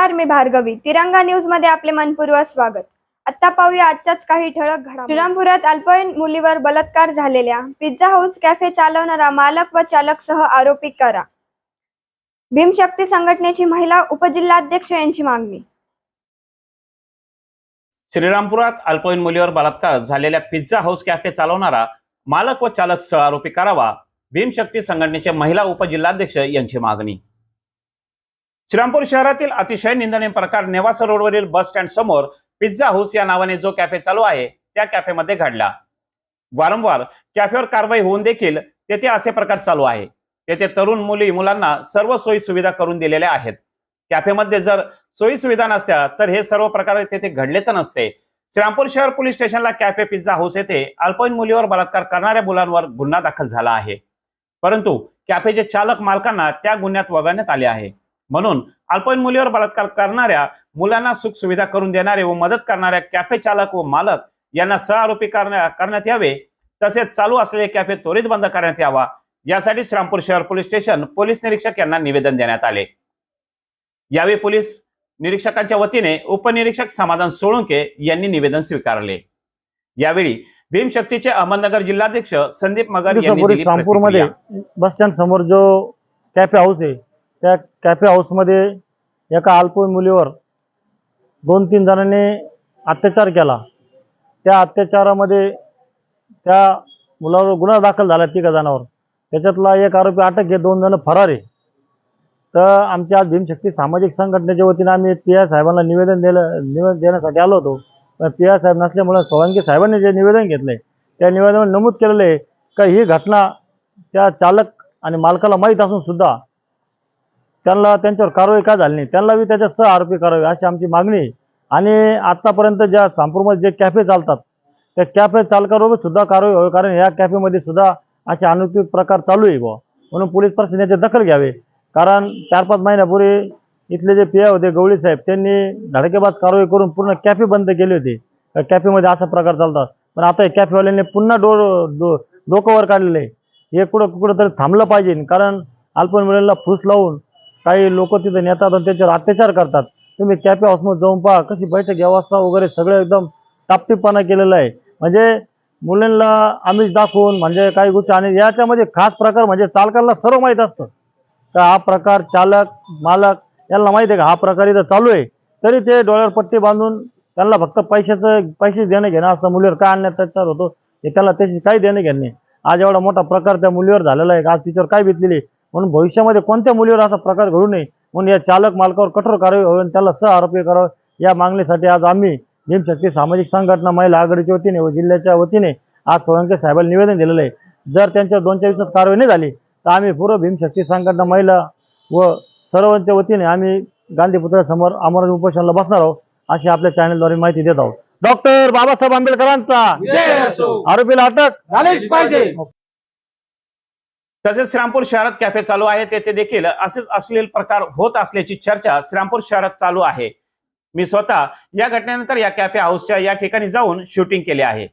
नमस्कार मी भार्गवी. तिरंगा न्यूजमध्ये आपले मनपूर्वक स्वागत. आता पाहूया आजच्याच काही ठळक श्रीरामपुरात अल्पवयीन मुलीवर बलात्कार झालेल्या पिझ्झा हाऊस कॅफे चालवणारा मालक व चालक सह आरोपी करा भीमशक्ती संघटनेची महिला उपजिल्हाध्यक्ष यांची मागणी. श्रीरामपुरात अल्पवयीन मुलीवर बलात्कार झालेल्या पिझ्झा हाऊस कॅफे चालवणारा मालक व चालक सह आरोपी करावा. भीमशक्ती संघटनेचे महिला उपजिल्हाध्यक्ष यांची मागणी. श्रीरामपूर शहरातील अतिशय निंदनीय प्रकार नेवासा रोडवरील बस स्टँड समोर पिझ्झा हाऊस या नावाने जो कॅफे चालू आहे त्या कॅफेमध्ये घडला. वारंवार कॅफेवर कारवाई होऊन देखील तेथे असे प्रकार चालू आहे. तेथे तरुण मुली मुलांना सर्व सोयी सुविधा करून दिलेल्या आहेत. कॅफेमध्ये जर सोयी सुविधा नसत्या तर हे सर्व प्रकार तेथे घडलेच नसते. श्रीरामपूर शहर पोलीस स्टेशनला कॅफे पिझ्झा हाऊस येथे अल्पवयीन मुलीवर बलात्कार करणाऱ्या मुलांवर गुन्हा दाखल झाला आहे. परंतु कॅफेचे चालक मालकांना त्या गुन्ह्यात वगळण्यात आले आहे. म्हणून अल्पवयीन मुलीवर बलात्कार करणाऱ्या मुलांना सुख सुविधा करून देणारे व मदत करणाऱ्या कॅफे चालक व मालक यांना सहआरोपी करण्या- करण्यात यावे तसेच चालू असलेले कॅफे त्वरित बंद करण्यात यावा यासाठी श्रीरामपूर शहर पोलीस स्टेशन पोलीस निरीक्षक यांना निवेदन देण्यात आले यावेळी पोलीस निरीक्षकांच्या वतीने उपनिरीक्षक समाधान सोळुंके यांनी निवेदन स्वीकारले यावेळी भीमशक्तीचे अहमदनगर जिल्हाध्यक्ष संदीप मगर यांनी श्रामपूरमध्ये. बस स्टँड समोर जो कॅफे हाऊस आहे त्या कॅफे हाऊसमध्ये एका अल्पवयीन मुलीवर दोन तीन जणांनी अत्याचार केला. त्या अत्याचारामध्ये त्या मुलावर गुन्हा दाखल झाला तिघा जणांवर. त्याच्यातला एक आरोपी अटक घे दोन जण फरार आहे. तर आमच्या आज भीमशक्ती सामाजिक संघटनेच्या वतीनं आम्ही पी आय साहेबांना निवेदन दिलं निवेदन देण्यासाठी आलो होतो. पण पी आय साहेब नसल्यामुळे सोळंकी साहेबांनी जे निवेदन घेतलंय त्या निवेदनावर नमूद केलेलं आहे का ही घटना त्या चालक आणि मालकाला माहीत असूनसुद्धा त्यांना त्यांच्यावर कारवाई का झाली नाही? त्यांना बी त्याच्यात सह आरोपी करावे अशी आमची मागणी आहे. आणि आत्तापर्यंत ज्या सांपूरमध्ये जे कॅफे चालतात त्या कॅफे चालकावर सुद्धा कारवाई व्हावी कारण या कॅफेमध्ये सुद्धा असे अनुचित प्रकार चालू आहे बुवा. म्हणून पोलीस प्रशासनाचे दखल घ्यावे. कारण चार पाच महिन्यापूर्वी इथले जे पी होते गवळी साहेब त्यांनी धडकेबाज कारवाई करून पूर्ण कॅफे बंद केले होते. कॅफेमध्ये असा प्रकार चालतात. पण आता हे कॅफेवाल्यांनी पुन्हा डो डो डोकं वर काढलेलं आहे. हे कुठं कुठं तरी थांबलं पाहिजे. कारण अल्पन मुलांना फूस लावून काही लोक तिथे नेतात आणि त्याच्यावर अत्याचार करतात. तुम्ही कॅफे हाऊसमध्ये जाऊन पहा कशी बैठक व्यवस्था वगैरे सगळं एकदम टापटीपणा केलेलं आहे. म्हणजे मुलांना आमिष दाखवून म्हणजे काही गोष्टी आणि याच्यामध्ये खास प्रकार म्हणजे चालकाला सर्व माहीत असतं. तर हा प्रकार चालक मालक यांना माहिती आहे का? हा प्रकार इथं चालू आहे. तरी ते डोळ्यावर पट्टी बांधून त्यांना फक्त पैशाचं पैसे देणं घेणं असतं. मुलीवर काय आणण्यात त्याच्यावर होतो हे त्याला त्याची काही देणं घेणं नाही. आज एवढा मोठा प्रकार त्या मुलीवर झालेला आहे. आज तिच्यावर काय बितलेली आहे? म्हणून भविष्यामध्ये कोणत्या मुलीवर असा प्रकार घडू नये म्हणून या चालक मालकावर कठोर कारवाई व्हावी आणि त्याला सह आरोपी करावं या मागणीसाठी आज आम्ही भीमशक्ती सामाजिक संघटना महिला आघाडीच्या वतीने व जिल्ह्याच्या वतीने आज सोळंके साहेबांना निवेदन दिलेलं आहे. जर त्यांच्या दोन चार दिवसात कारवाई नाही झाली तर आम्ही पूर्व भीमशक्ती संघटना महिला व सर्वांच्या वतीने आम्ही गांधी पुतळ्यासमोर आमरण उपोषणाला बसणार आहोत अशी आपल्या चॅनलद्वारे माहिती देत आहोत. डॉक्टर बाबासाहेब आंबेडकरांचा आरोपीला अटक झालेच पाहिजे. तसेच श्रीरामपूर शहरात कॅफे चालू आहे. तेथे देखील असेच अश्लील प्रकार होत असल्याची चर्चा श्रीरामपूर शहरात चालू आहे. मी स्वतः या घटनेनंतर या कॅफे हाऊसच्या या ठिकाणी जाऊन शूटिंग केले आहे.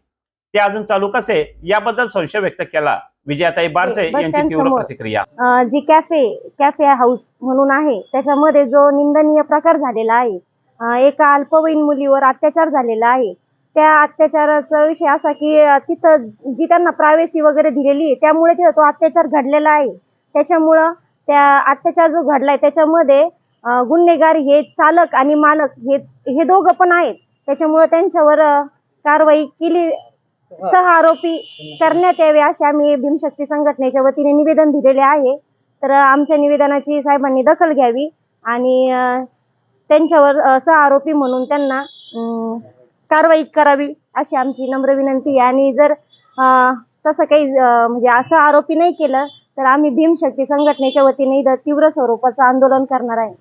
ते अजून चालू कसे? याबद्दल संशय व्यक्त केला. विजयाताई बारसे यांची तीव्र. प्रतिक्रिया. जी कॅफे कॅफे हाऊस म्हणून आहे त्याच्यामध्ये जो निंदनीय प्रकार झालेला आहे एका अल्पवयीन मुलीवर अत्याचार झालेला आहे. त्या अत्याचाराचा विषय असा की तिथं जी त्यांना प्रायव्हसी वगैरे दिलेली आहे त्यामुळे तिथं तो अत्याचार घडलेला आहे. त्याच्यामुळं त्या अत्याचार जो घडलाय त्याच्यामध्ये गुन्हेगार हे चालक आणि मालक हे हे दोघं पण आहेत. त्याच्यामुळं त्यांच्यावर कारवाई केली. सह आरोपी करण्यात यावे असे आम्ही भीमशक्ती संघटनेच्या वतीने निवेदन दिलेले आहे. तर आमच्या निवेदनाची साहेबांनी दखल घ्यावी आणि त्यांच्यावर सह आरोपी म्हणून त्यांना कारवाई करावी अशी आमची नम्र विनंती आहे. आणि जर तसं काही म्हणजे असं आरोपी नाही केलं तर आम्ही भीमशक्ती संघटनेच्या वतीने इथं तीव्र स्वरूपाचं आंदोलन करणार आहे.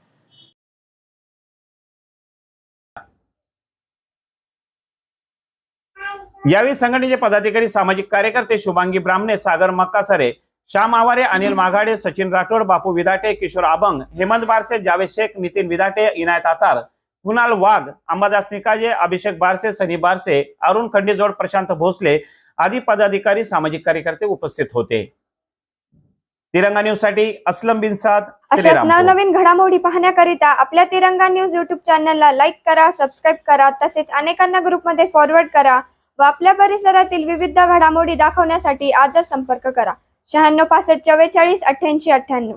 यावेळी संघटनेचे पदाधिकारी सामाजिक कार्यकर्ते शुभांगी ब्राह्मणे सागर मक्कासरे श्याम आवारे अनिल माघाडे सचिन राठोड बापू विदाटे किशोर आबंग हेमंत बारसे जावेद शेख नितीन विदाटे इनायत आतार कुणाल वाघ अंबादास निकाजे अभिषेक बारसे सनी बारसे अरुण खंडेजोड प्रशांत भोसले आदी पदाधिकारी सामाजिक कार्यकर्ते उपस्थित होते. तिरंगा न्यूजसाठी असलम बिनसाद अशाच श्रीरामपूर. नवनवीन घडामोडी पाहण्याकरिता आपल्या तिरंगा न्यूज युट्यूब चॅनलला लाईक करा सबस्क्राईब करा तसेच अनेकांना ग्रुपमध्ये फॉरवर्ड करा व आपल्या परिसरातील विविध घडामोडी दाखवण्यासाठी आजच संपर्क करा. शहाण्णव पासष्ट चव्वेचाळीस अठ्ठ्याऐंशी अठ्ठ्याण्णव.